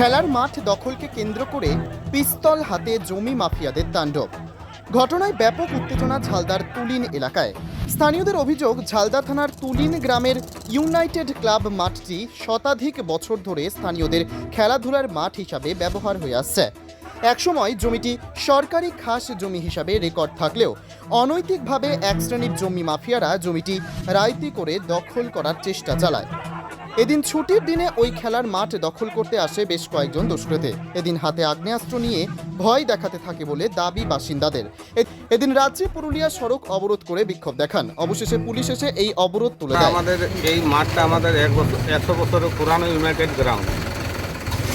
খেলার মাঠ দখলকে কেন্দ্র করে পিস্তল হাতে জমি মাফিয়াদের তাণ্ডব। ঘটনায় ব্যাপক উত্তেজনা ঝালদার তুলিন এলাকায়। স্থানীয়দের অভিযোগ, ঝালদা থানার তুলিন গ্রামের ইউনাইটেড ক্লাব মাঠটি শতাধিক বছর ধরে স্থানীয়দের খেলাধুলার মাঠ হিসাবে ব্যবহার হয়ে আসছে। একসময় জমিটি সরকারি খাস জমি হিসাবে রেকর্ড থাকলেও, অনৈতিকভাবে এক শ্রেণির জমি মাফিয়ারা জমিটি রায়তি করে দখল করার চেষ্টা চালায়। এদিন ছুটির দিনে ওই খেলার মাঠ দখল করতে আসে বেশ কয়েকজন দুষ্কৃতী। এদিন হাতে আগ্নেয়াস্ত্র নিয়ে ভয় দেখাতে থাকে বলে দাবি বাসিন্দাদের। এদিন রাজ্যে পুরুলিয়া সড়ক অবরোধ করে বিক্ষোভ দেখান। অবশেষে পুলিশ এসে এই অবরোধ তুলে দেয়। আমাদের এই মাঠটা আমাদের এক বছর একশো বছরের পুরানো ইউনাইটেড গ্রাউন্ড।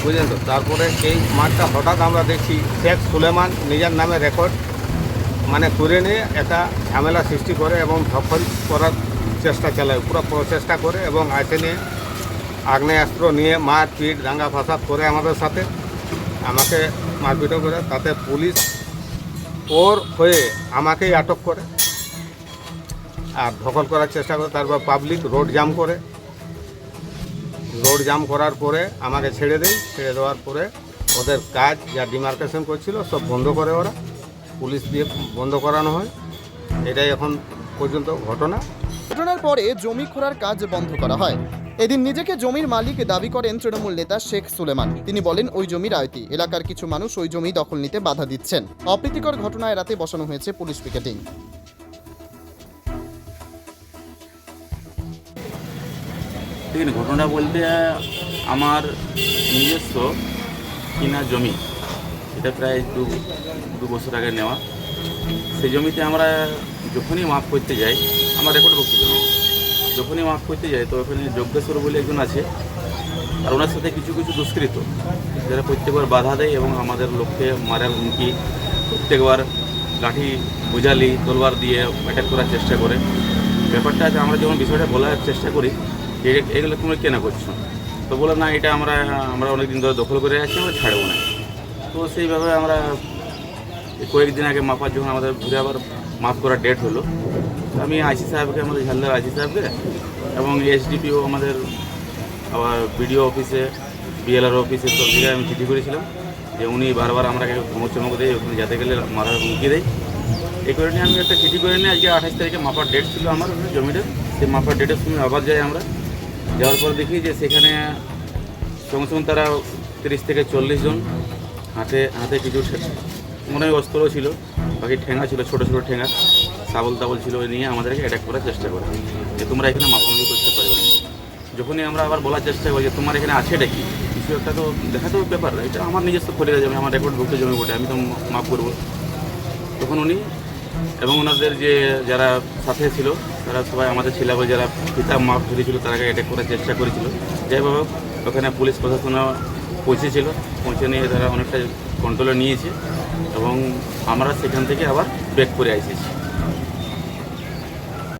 বুঝলেন তো? তারপরে এই মাঠটা হঠাৎ আমরা দেখছি শেখ সুলেমান নিজের নামে রেকর্ড মানে করে নিয়ে একটা ঝামেলা সৃষ্টি করে এবং দখল করার চেষ্টা চালায়, পুরো প্রচেষ্টা করে এবং আসে নিয়ে আগ্নেয়াস্ত্র নিয়ে মারপিট দাঙ্গা, ফাসাদ করে আমাদের সাথে। আমাকে মারপিটও করে, তাতে পুলিশ ওর হয়ে আমাকেই আটক করে। আর দখল করার চেষ্টা করে, তারপর পাবলিক রোড জাম করে। রোড জাম করার পরে আমাকে ছেড়ে দেয়। ছেড়ে দেওয়ার পরে ওদের কাজ যা ডিমার্কেশন করছিল, সব বন্ধ করে ওরা। পুলিশ দিয়ে বন্ধ করানো হয়। এটাই এখন পর্যন্ত ঘটনা। ঘটনার পরে জমি খোঁড়ার কাজ বন্ধ করা হয়। এদিন নিজেকে জমির মালিক দাবি করেন তৃণমূল নেতা শেখ সুলেমান। তিনি বলেন, ওই জমির আয়তি এলাকার কিছু মানুষ ওই জমি দখল নিতে বাধা দিচ্ছেন। অপ্রীতিকর ঘটনায় রাতে বসানো হয়েছে পুলিশ পিকেটিং। ঘটনা বলতে, আমার নিজস্ব কিনা জমি, এটা প্রায় দু দু বছর আগে নেওয়া। সেই জমিতে আমরা যখনই মাফ করতে যাই, আমার রেকর্ড ভুক্ত জমি যখনই মাপ করতে যাই তো ওখানে যজ্ঞেশ্বর বলে একজন আছে, আর ওনার সাথে কিছু কিছু দুষ্কৃত, যারা প্রত্যেকবার বাধা দেয় এবং আমাদের লোককে মারার হুমকি, প্রত্যেকবার লাঠি বুঝালি তলোয়ার দিয়ে অ্যাটাক করার চেষ্টা করে। ব্যাপারটা আছে, আমরা যখন বিষয়টা বলার চেষ্টা করি যে এগুলো তুমি কেনা করছ? তো বলে না, এটা আমরা আমরা অনেক দিন ধরে দখল করে আছি, আমরা ছাড়বো না। তো সেইভাবে আমরা কয়েকদিন আগে মাপার যখন আমাদের ঘুরে আবার মাপ করার ডেট হলো আমি আইসি সাহেবকে, আমাদের ঝালদার আইসি সাহেবকে এবং এসডিপিও আমাদের আবার বিডিও অফিসে, বিএলআর অফিসে সব জায়গায় আমি চিঠি করেছিলাম যে উনি বারবার আমাকে ধমক চমক দেয়, ওখানে যেতে গেলে মারার হুমকি দেয়। এই করে নিয়ে আমি একটা চিঠি করে নিয়ে আজকে আঠাশ তারিখে মাপার ডেট ছিল আমার জমিটা। সেই মাপার ডেটের সময় আবার যাই আমরা। যাওয়ার পর দেখি যে সেখানে সঙ্গে সঙ্গে তারা তিরিশ থেকে চল্লিশ জন হাতে হাতে কিছু মনে হয় অস্ত্রও ছিল, বাকি ঠেঙা ছিল, ছোটো ছোটো ঠেঙা সাবল তাবল ছিল নিয়ে আমাদেরকে অ্যাটাক করার চেষ্টা করে। যে তোমরা এখানে মাপামাপি করতে পারবে যখনই আমরা আবার বলার চেষ্টা করি যে, তোমার এখানে আছে এটা কি? কিছু একটা তো দেখা তো ব্যাপার, এটা আমার নিজস্ব খরিদা জমি আমার রেকর্ড ভুক্ত জমি বটে, আমি তো মাপ করব। তখন উনি এবং ওনাদের যে, যারা সাথে ছিল, তারা সবাই আমাদের ছেলে যারা পিতা মাপ ধরেছিল তারাকে অ্যাটাক করার চেষ্টা করেছিল। যাই হোক, ওখানে পুলিশ প্রশাসনও পৌঁছেছিল, পৌঁছে নিয়ে তারা অনেকটা কন্ট্রোলে নিয়েছে এবং আমরা সেখান থেকে আবার ব্যাক করে এসেছি